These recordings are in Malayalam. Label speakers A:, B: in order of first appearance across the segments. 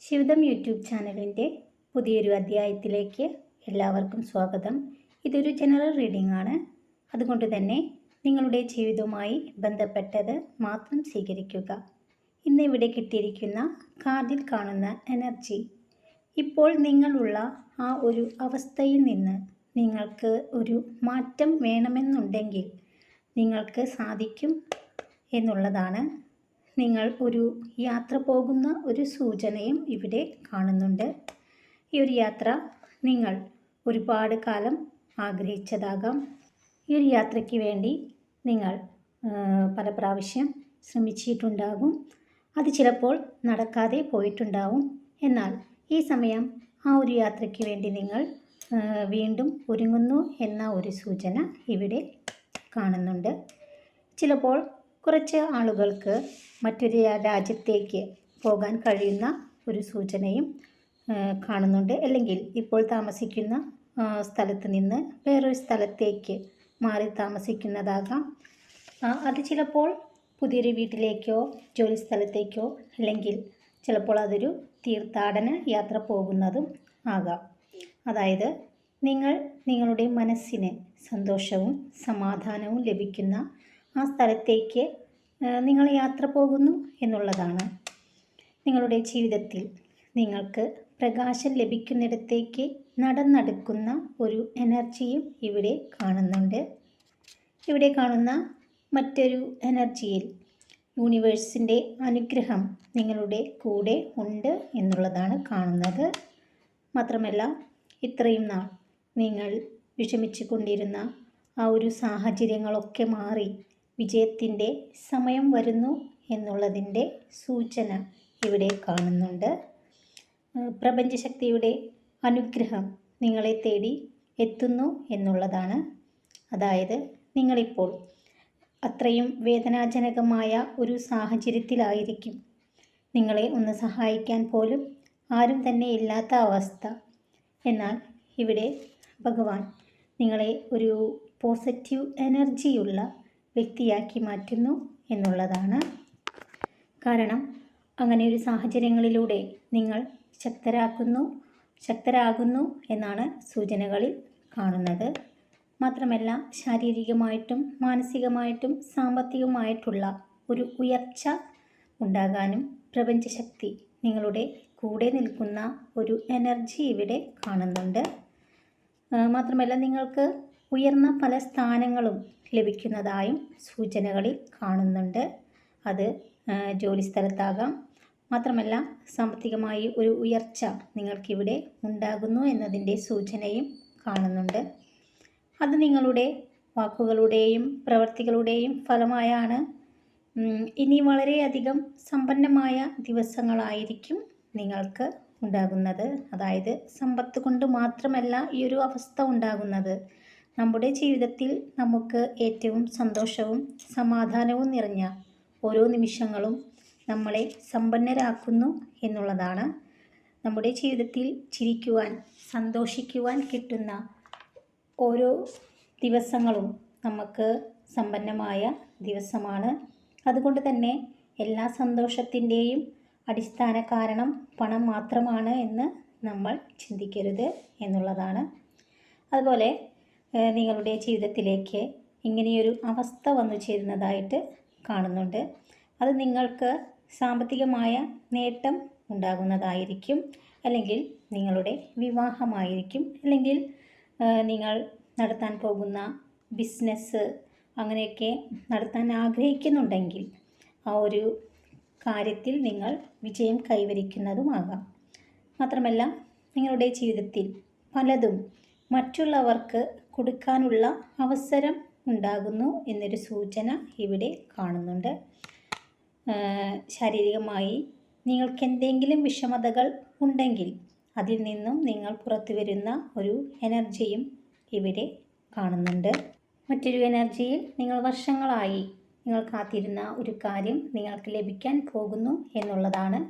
A: ശിവദം യൂട്യൂബ് ചാനലിന്റെ പുതിയൊരു അധ്യായത്തിലേക്ക് എല്ലാവർക്കും സ്വാഗതം. ഇതൊരു ജനറൽ റീഡിംഗ് ആണ്. അതുകൊണ്ട് തന്നെ നിങ്ങളുടെ ജീവിതവുമായി ബന്ധപ്പെട്ടത് മാത്രം സ്വീകരിക്കുക. ഇന്ന് ഇവിടെ കിട്ടിയിരിക്കുന്ന കാർഡിൽ കാണുന്ന എനർജി. ഇപ്പോൾ നിങ്ങളുള്ള ആ ഒരു അവസ്ഥയിൽ നിന്ന് നിങ്ങൾക്ക് ഒരു മാറ്റം വേണമെന്നുണ്ടെങ്കിൽ നിങ്ങൾക്ക് സാധിക്കും എന്നുള്ളതാണ് നിങ്ങൾ ഒരു യാത്ര പോകുന്ന ഒരു സൂചനയും ഇവിടെ കാണുന്നുണ്ട്. ഈ ഒരു യാത്ര നിങ്ങൾ ഒരുപാട് കാലം ആഗ്രഹിച്ചതാകാം. ഈ ഒരു യാത്രയ്ക്ക് വേണ്ടി നിങ്ങൾ പല പ്രാവശ്യം ശ്രമിച്ചിട്ടുണ്ടാകും. അത് ചിലപ്പോൾ നടക്കാതെ പോയിട്ടുണ്ടാവും. എന്നാൽ ഈ സമയം ആ ഒരു യാത്രയ്ക്ക് വേണ്ടി നിങ്ങൾ വീണ്ടും ഒരുങ്ങുന്നു എന്ന ഒരു സൂചന ഇവിടെ കാണുന്നുണ്ട്. ചിലപ്പോൾ കുറച്ച് ആളുകൾക്ക് മറ്റൊരു രാജ്യത്തേക്ക് പോകാൻ കഴിയുന്ന ഒരു സൂചനയും കാണുന്നുണ്ട്. അല്ലെങ്കിൽ ഇപ്പോൾ താമസിക്കുന്ന സ്ഥലത്ത് നിന്ന് വേറൊരു സ്ഥലത്തേക്ക് മാറി താമസിക്കുന്നതാകാം. അത് ചിലപ്പോൾ പുതിയൊരു വീട്ടിലേക്കോ ജോലി സ്ഥലത്തേക്കോ അല്ലെങ്കിൽ ചിലപ്പോൾ അതൊരു തീർത്ഥാടന യാത്ര പോകുന്നതും ആകാം. അതായത് നിങ്ങൾ നിങ്ങളുടെ മനസ്സിന് സന്തോഷവും സമാധാനവും ലഭിക്കുന്ന ആ സ്ഥലത്തേക്ക് നിങ്ങൾ യാത്ര പോകുന്നു എന്നുള്ളതാണ് നിങ്ങളുടെ ജീവിതത്തിൽ നിങ്ങൾക്ക് പ്രകാശം ലഭിക്കുന്നിടത്തേക്ക് നടന്നെടുക്കുന്ന ഒരു എനർജിയും ഇവിടെ കാണുന്നുണ്ട്. ഇവിടെ കാണുന്ന മറ്റൊരു എനർജിയിൽ യൂണിവേഴ്സിന്റെ അനുഗ്രഹം നിങ്ങളുടെ കൂടെ ഉണ്ട് എന്നുള്ളതാണ് കാണുന്നത്. മാത്രമല്ല ഇത്രയും നാൾ നിങ്ങൾ വിഷമിച്ചു കൊണ്ടിരുന്ന ആ ഒരു സാഹചര്യങ്ങളൊക്കെ മാറി വിജയത്തിന്റെ സമയം വരുന്നു എന്നുള്ളതിന്റെ സൂചന ഇവിടെ കാണുന്നുണ്ട്. പ്രപഞ്ചശക്തിയുടെ അനുഗ്രഹം നിങ്ങളെ തേടി എത്തുന്നു എന്നുള്ളതാണ്. അതായത് നിങ്ങളിപ്പോൾ അത്രയും വേദനാജനകമായ ഒരു സാഹചര്യത്തിലായിരിക്കും. നിങ്ങളെ ഒന്ന് സഹായിക്കാൻ പോലും ആരും തന്നെ ഇല്ലാത്ത അവസ്ഥ. എന്നാൽ ഇവിടെ ഭഗവാൻ നിങ്ങളെ ഒരു പോസിറ്റീവ് എനർജിയുള്ള വ്യക്തിയാക്കി മാറ്റുന്നു എന്നുള്ളതാണ്. കാരണം അങ്ങനെ ഒരു സാഹചര്യങ്ങളിലൂടെ നിങ്ങൾ ശക്തരാക്കുന്നു ശക്തരാകുന്നു എന്നാണ് സൂചനകളിൽ കാണുന്നത്. മാത്രമല്ല ശാരീരികമായിട്ടും മാനസികമായിട്ടും സാമ്പത്തികമായിട്ടുള്ള ഒരു ഉയർച്ച ഉണ്ടാകാനും പ്രപഞ്ചശക്തി നിങ്ങളുടെ കൂടെ നിൽക്കുന്ന ഒരു എനർജി ഇവിടെ കാണുന്നുണ്ട്. മാത്രമല്ല നിങ്ങൾക്ക് ഉയർന്ന പല സ്ഥാനങ്ങളും ലഭിക്കുന്നതായും സൂചനകളിൽ കാണുന്നുണ്ട്. അത് ജോലി സ്ഥലത്താകാം. മാത്രമല്ല സാമ്പത്തികമായി ഒരു ഉയർച്ച നിങ്ങൾക്കിവിടെ ഉണ്ടാകുന്നു എന്നതിന്റെ സൂചനയും കാണുന്നുണ്ട്. അത് നിങ്ങളുടെ വാക്കുകളുടെയും പ്രവൃത്തികളുടെയും ഫലമായാണ്. ഇനി വളരെയധികം സമ്പന്നമായ ദിവസങ്ങളായിരിക്കും നിങ്ങൾക്ക് ഉണ്ടാകുന്നത്. അതായത് സമ്പത്ത് കൊണ്ട് മാത്രമല്ല ഈ ഒരു അവസ്ഥ ഉണ്ടാകുന്നത്. നമ്മുടെ ജീവിതത്തിൽ നമുക്ക് ഏറ്റവും സന്തോഷവും സമാധാനവും നിറഞ്ഞ ഓരോ നിമിഷങ്ങളും നമ്മളെ സമ്പന്നരാക്കുന്നു എന്നുള്ളതാണ്. നമ്മുടെ ജീവിതത്തിൽ ചിരിക്കുവാൻ സന്തോഷിക്കുവാൻ കിട്ടുന്ന ഓരോ ദിവസങ്ങളും നമുക്ക് സമ്പന്നമായ ദിവസമാണ്. അതുകൊണ്ട് തന്നെ എല്ലാ സന്തോഷത്തിന്റെയും അടിസ്ഥാന കാരണം പണം മാത്രമാണ് എന്ന് നമ്മൾ ചിന്തിക്കരുത് എന്നുള്ളതാണ്. അതുപോലെ നിങ്ങളുടെ ജീവിതത്തിലേക്ക് ഇങ്ങനെയൊരു അവസ്ഥ വന്നു ചേരുന്നതായിട്ട് കാണുന്നുണ്ട്. അത് നിങ്ങൾക്ക് സാമ്പത്തികമായ നേട്ടം ഉണ്ടാകുന്നതായിരിക്കും. അല്ലെങ്കിൽ നിങ്ങളുടെ വിവാഹമായിരിക്കും. അല്ലെങ്കിൽ നിങ്ങൾ നടത്താൻ പോകുന്ന ബിസിനസ് അങ്ങനെയൊക്കെ നടത്താൻ ആഗ്രഹിക്കുന്നുണ്ടെങ്കിൽ ആ ഒരു കാര്യത്തിൽ നിങ്ങൾ വിജയം കൈവരിക്കുന്നതുമാകാം. മാത്രമല്ല നിങ്ങളുടെ ജീവിതത്തിൽ പലതും മറ്റുള്ളവർക്ക് കൊടുക്കാനുള്ള അവസരം ഉണ്ടാകുന്നു എന്നൊരു സൂചന ഇവിടെ കാണുന്നുണ്ട്. ശാരീരികമായി നിങ്ങൾക്ക് എന്തെങ്കിലും വിഷമതകൾ ഉണ്ടെങ്കിൽ അതിൽ നിന്നും നിങ്ങൾ പുറത്തു വരുന്ന ഒരു എനർജിയും ഇവിടെ കാണുന്നുണ്ട്. മറ്റൊരു എനർജിയിൽ നിങ്ങൾ വർഷങ്ങളായി നിങ്ങൾ കാത്തിരുന്ന ഒരു കാര്യം നിങ്ങൾക്ക് ലഭിക്കാൻ പോകുന്നു എന്നുള്ളതാണ്.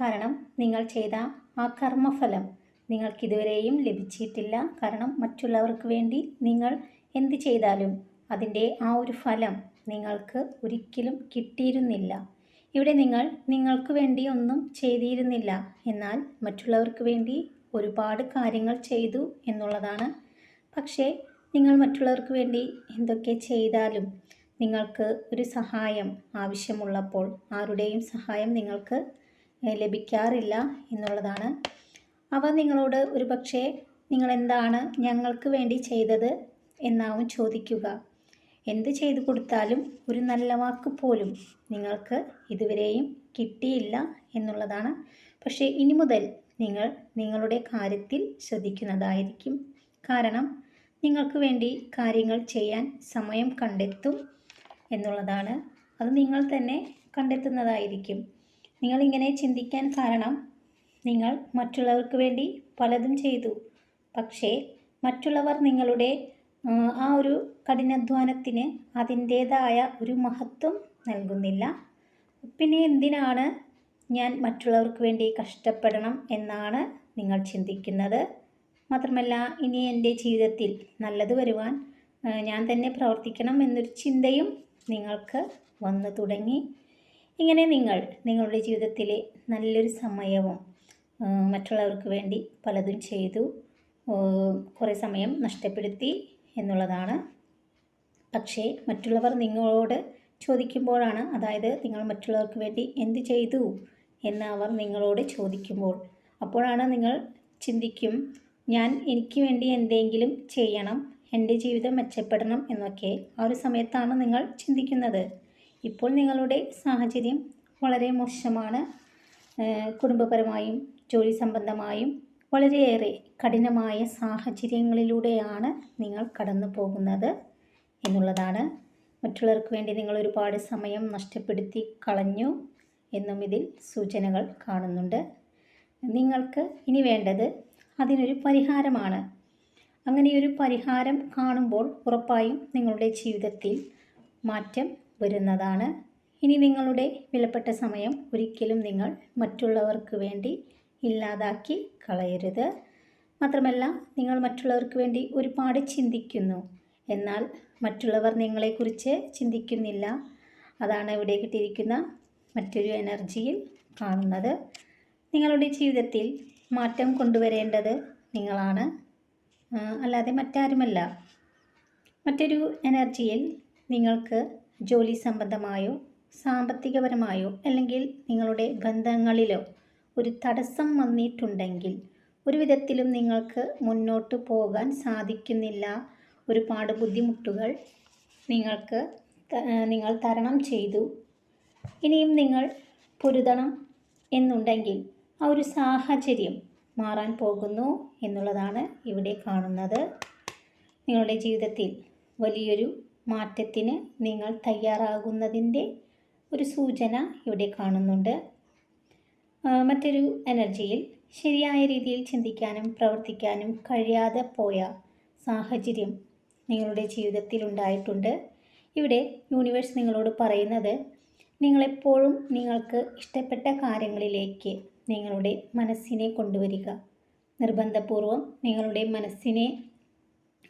A: കാരണം നിങ്ങൾ ചെയ്ത ആ കർമ്മഫലം നിങ്ങൾക്കിതുവരെയും ലഭിച്ചിട്ടില്ല. കാരണം മറ്റുള്ളവർക്ക് വേണ്ടി നിങ്ങൾ എന്ത് ചെയ്താലും അതിന്റെ ആ ഒരു ഫലം നിങ്ങൾക്ക് ഒരിക്കലും കിട്ടിയിരുന്നില്ല. ഇവിടെ നിങ്ങൾ നിങ്ങൾക്ക് വേണ്ടി ഒന്നും ചെയ്തിരുന്നില്ല. എന്നാൽ മറ്റുള്ളവർക്ക് വേണ്ടി ഒരുപാട് കാര്യങ്ങൾ ചെയ്തു എന്നുള്ളതാണ്. പക്ഷേ നിങ്ങൾ മറ്റുള്ളവർക്ക് വേണ്ടി എന്തൊക്കെ ചെയ്താലും നിങ്ങൾക്ക് ഒരു സഹായം ആവശ്യമുള്ളപ്പോൾ ആരുടെയും സഹായം നിങ്ങൾക്ക് ലഭിക്കാറില്ല എന്നുള്ളതാണ് അവ നിങ്ങളോട് ഒരു പക്ഷേ നിങ്ങളെന്താണ് ഞങ്ങൾക്ക് വേണ്ടി ചെയ്തത് എന്നാവും ചോദിക്കുക. എന്ത് ചെയ്തു കൊടുത്താലും ഒരു നല്ല വാക്ക് പോലും നിങ്ങൾക്ക് ഇതുവരെയും കിട്ടിയില്ല എന്നുള്ളതാണ്. പക്ഷേ ഇനി മുതൽ നിങ്ങൾ നിങ്ങളുടെ കാര്യത്തിൽ ശ്രദ്ധിക്കുന്നതായിരിക്കും. കാരണം നിങ്ങൾക്ക് വേണ്ടി കാര്യങ്ങൾ ചെയ്യാൻ സമയം കണ്ടെത്തും എന്നുള്ളതാണ്. അത് നിങ്ങൾ തന്നെ കണ്ടെത്തുന്നതായിരിക്കും. നിങ്ങളിങ്ങനെ ചിന്തിക്കാൻ കാരണം നിങ്ങൾ മറ്റുള്ളവർക്ക് വേണ്ടി പലതും ചെയ്തു. പക്ഷേ മറ്റുള്ളവർ നിങ്ങളുടെ ആ ഒരു കഠിനാധ്വാനത്തിന് അതിന്റേതായ ഒരു മഹത്വം നൽകുന്നില്ല. പിന്നെ എന്തിനാണ് ഞാൻ മറ്റുള്ളവർക്ക് വേണ്ടി കഷ്ടപ്പെടണം എന്നാണ് നിങ്ങൾ ചിന്തിക്കുന്നത്? മാത്രമല്ല ഇനി എന്റെ ജീവിതത്തിൽ നല്ലത് വരുവാൻ ഞാൻ തന്നെ പ്രവർത്തിക്കണം എന്നൊരു ചിന്തയും നിങ്ങൾക്ക് വന്നു തുടങ്ങി. ഇങ്ങനെ നിങ്ങൾ നിങ്ങളുടെ ജീവിതത്തിലെ നല്ലൊരു സമയവും മറ്റുള്ളവർക്ക് വേണ്ടി പലതും ചെയ്തു. കുറേ സമയം നഷ്ടപ്പെടുത്തി എന്നുള്ളതാണ്. പക്ഷേ മറ്റുള്ളവർ നിങ്ങളോട് ചോദിക്കുമ്പോഴാണ് അതായത് നിങ്ങൾ മറ്റുള്ളവർക്ക് വേണ്ടി എന്ത് ചെയ്തു എന്ന് അവർ നിങ്ങളോട് ചോദിക്കുമ്പോൾ അപ്പോഴാണ് നിങ്ങൾ ചിന്തിക്കും ഞാൻ എനിക്ക് വേണ്ടി എന്തെങ്കിലും ചെയ്യണം എന്റെ ജീവിതം മെച്ചപ്പെടണം എന്നൊക്കെ. ആ ഒരു സമയത്താണ് നിങ്ങൾ ചിന്തിക്കുന്നത്. ഇപ്പോൾ നിങ്ങളുടെ സാഹചര്യം വളരെ മോശമാണ്. കുടുംബപരമായും ജോലി സംബന്ധമായും വളരെയേറെ കഠിനമായ സാഹചര്യങ്ങളിലൂടെയാണ് നിങ്ങൾ കടന്നു പോകുന്നത് എന്നുള്ളതാണ്. മറ്റുള്ളവർക്ക് വേണ്ടി നിങ്ങൾ ഒരുപാട് സമയം നഷ്ടപ്പെടുത്തി കളഞ്ഞു എന്നും ഇതിൽ സൂചനകൾ കാണുന്നുണ്ട്. നിങ്ങൾക്ക് ഇനി വേണ്ടത് അതിനൊരു പരിഹാരമാണ്. അങ്ങനെയൊരു പരിഹാരം കാണുമ്പോൾ ഉറപ്പായും നിങ്ങളുടെ ജീവിതത്തിൽ മാറ്റം വരുന്നതാണ്. ഇനി നിങ്ങളുടെ വിലപ്പെട്ട സമയം ഒരിക്കലും നിങ്ങൾ മറ്റുള്ളവർക്ക് വേണ്ടി ഇല്ലാതാക്കി കളയരുത്. മാത്രമല്ല നിങ്ങൾ മറ്റുള്ളവർക്ക് വേണ്ടി ഒരുപാട് ചിന്തിക്കുന്നു. എന്നാൽ മറ്റുള്ളവർ നിങ്ങളെക്കുറിച്ച് ചിന്തിക്കുന്നില്ല. അതാണ് ഇവിടെ കിട്ടിയിരിക്കുന്ന മറ്റൊരു എനർജിയിൽ കാണുന്നത്. നിങ്ങളുടെ ജീവിതത്തിൽ മാറ്റം കൊണ്ടുവരേണ്ടത് നിങ്ങളാണ്. അല്ലാതെ മറ്റാരുമല്ല. മറ്റൊരു എനർജിയിൽ നിങ്ങൾക്ക് ജോലി സംബന്ധമായോ സാമ്പത്തികപരമായോ അല്ലെങ്കിൽ നിങ്ങളുടെ ബന്ധങ്ങളിലോ ഒരു തടസ്സം വന്നിട്ടുണ്ടെങ്കിൽ ഒരു വിധത്തിലും നിങ്ങൾക്ക് മുന്നോട്ട് പോകാൻ സാധിക്കുന്നില്ല. ഒരുപാട് ബുദ്ധിമുട്ടുകൾ നിങ്ങൾക്ക് നിങ്ങൾ തരണം ചെയ്തു. ഇനിയും നിങ്ങൾ പൊരുതണം എന്നുണ്ടെങ്കിൽ ആ ഒരു സാഹചര്യം മാറാൻ പോകുന്നു എന്നുള്ളതാണ് ഇവിടെ കാണുന്നത്. നിങ്ങളുടെ ജീവിതത്തിൽ വലിയൊരു മാറ്റത്തിന് നിങ്ങൾ തയ്യാറാകുന്നതിന്റെ ഒരു സൂചന ഇവിടെ കാണുന്നുണ്ട്. മറ്റൊരു എനർജിയിൽ ശരിയായ രീതിയിൽ ചിന്തിക്കാനും പ്രവർത്തിക്കാനും കഴിയാതെ പോയ സാഹചര്യം നിങ്ങളുടെ ജീവിതത്തിൽ ഉണ്ടായിട്ടുണ്ട്. ഇവിടെ യൂണിവേഴ്സ് നിങ്ങളോട് പറയുന്നത് നിങ്ങളെപ്പോഴും നിങ്ങൾക്ക് ഇഷ്ടപ്പെട്ട കാര്യങ്ങളിലേക്ക് നിങ്ങളുടെ മനസ്സിനെ കൊണ്ടുവരിക. നിർബന്ധപൂർവം നിങ്ങളുടെ മനസ്സിനെ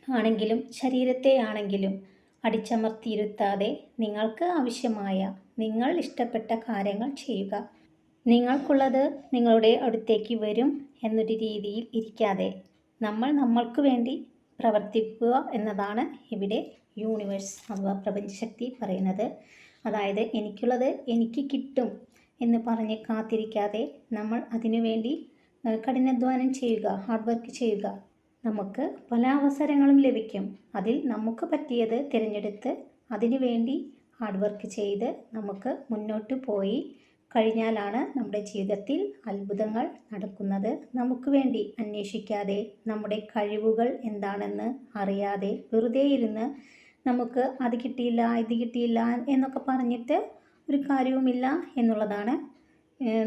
A: ആണെങ്കിലും ശരീരത്തെ ആണെങ്കിലും അടിച്ചമർത്തിയിരുത്താതെ നിങ്ങൾക്ക് ആവശ്യമായ നിങ്ങൾ ഇഷ്ടപ്പെട്ട കാര്യങ്ങൾ ചെയ്യുക. നിങ്ങൾക്കുള്ളത് നിങ്ങളുടെ അടുത്തേക്ക് വരും എന്നൊരു രീതിയിൽ ഇരിക്കാതെ നമ്മൾ നമ്മൾക്ക് വേണ്ടി പ്രവർത്തിക്കുക എന്നതാണ് ഇവിടെ യൂണിവേഴ്സ് അഥവാ പ്രപഞ്ചശക്തി പറയുന്നത്. അതായത് എനിക്കുള്ളത് എനിക്ക് കിട്ടും എന്ന് പറഞ്ഞ് കാത്തിരിക്കാതെ നമ്മൾ അതിനുവേണ്ടി കഠിനാധ്വാനം ചെയ്യുക ഹാർഡ് വർക്ക് ചെയ്യുക നമുക്ക് പല അവസരങ്ങളും ലഭിക്കും. അതിൽ നമുക്ക് പറ്റിയത് തിരഞ്ഞെടുത്ത് അതിനുവേണ്ടി ഹാർഡ് വർക്ക് ചെയ്ത് നമുക്ക് മുന്നോട്ട് പോയി കഴിഞ്ഞാലാണ് നമ്മുടെ ജീവിതത്തിൽ അത്ഭുതങ്ങൾ നടക്കുന്നത്. നമുക്ക് വേണ്ടി അന്വേഷിക്കാതെ നമ്മുടെ കഴിവുകൾ എന്താണെന്ന് അറിയാതെ വെറുതെ ഇരുന്ന് നമുക്ക് അത് കിട്ടിയില്ല ഇത് കിട്ടിയില്ല എന്നൊക്കെ പറഞ്ഞിട്ട് ഒരു കാര്യവുമില്ല എന്നുള്ളതാണ്.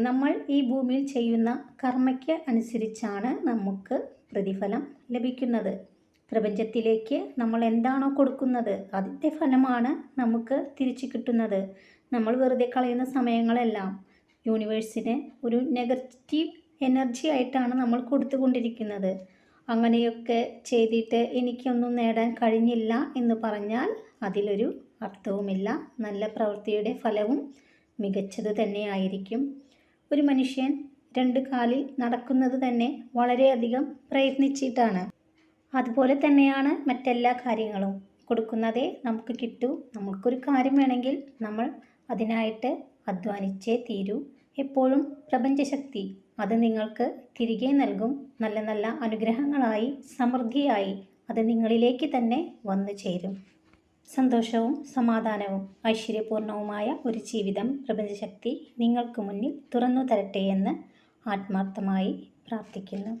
A: നമ്മൾ ഈ ഭൂമിയിൽ ചെയ്യുന്ന കർമ്മയ്ക്ക് അനുസരിച്ചാണ് നമുക്ക് പ്രതിഫലം ലഭിക്കുന്നത്. പ്രപഞ്ചത്തിലേക്ക് നമ്മൾ എന്താണോ കൊടുക്കുന്നത് അതിന്റെ ഫലമാണ് നമുക്ക് തിരിച്ചു കിട്ടുന്നത്. നമ്മൾ വെറുതെ കളയുന്ന സമയങ്ങളെല്ലാം യൂണിവേഴ്സിന് ഒരു നെഗറ്റീവ് എനർജി ആയിട്ടാണ് നമ്മൾ കൊടുത്തുകൊണ്ടിരിക്കുന്നത്. അങ്ങനെയൊക്കെ ചെയ്തിട്ട് എനിക്കൊന്നും നേടാൻ കഴിഞ്ഞില്ല എന്ന് പറഞ്ഞാൽ അതിലൊരു അർത്ഥവുമില്ല. നല്ല പ്രവൃത്തിയുടെ ഫലവും മികച്ചത് തന്നെയായിരിക്കും. ഒരു മനുഷ്യൻ രണ്ട് കാലിൽ നടക്കുന്നത് തന്നെ വളരെയധികം പ്രയത്നിച്ചിട്ടാണ്. അതുപോലെ തന്നെയാണ് മറ്റെല്ലാ കാര്യങ്ങളും. കൊടുക്കുന്നതേ നമുക്ക് കിട്ടൂ. നമുക്കൊരു കാര്യം വേണമെങ്കിൽ നമ്മൾ അതിനായിട്ട് അധ്വാനിച്ചേ തീരൂ. എപ്പോഴും പ്രപഞ്ചശക്തി അത് നിങ്ങൾക്ക് തിരികെ നൽകും. നല്ല നല്ല അനുഗ്രഹങ്ങളായി സമൃദ്ധിയായി അത് നിങ്ങളിലേക്ക് തന്നെ വന്നു ചേരും. സന്തോഷവും സമാധാനവും ഐശ്വര്യപൂർണവുമായ ഒരു ജീവിതം പ്രപഞ്ചശക്തി നിങ്ങൾക്ക് മുന്നിൽ തുറന്നു തരട്ടെ എന്ന് ആത്മാർത്ഥമായി പ്രാർത്ഥിക്കുന്നു.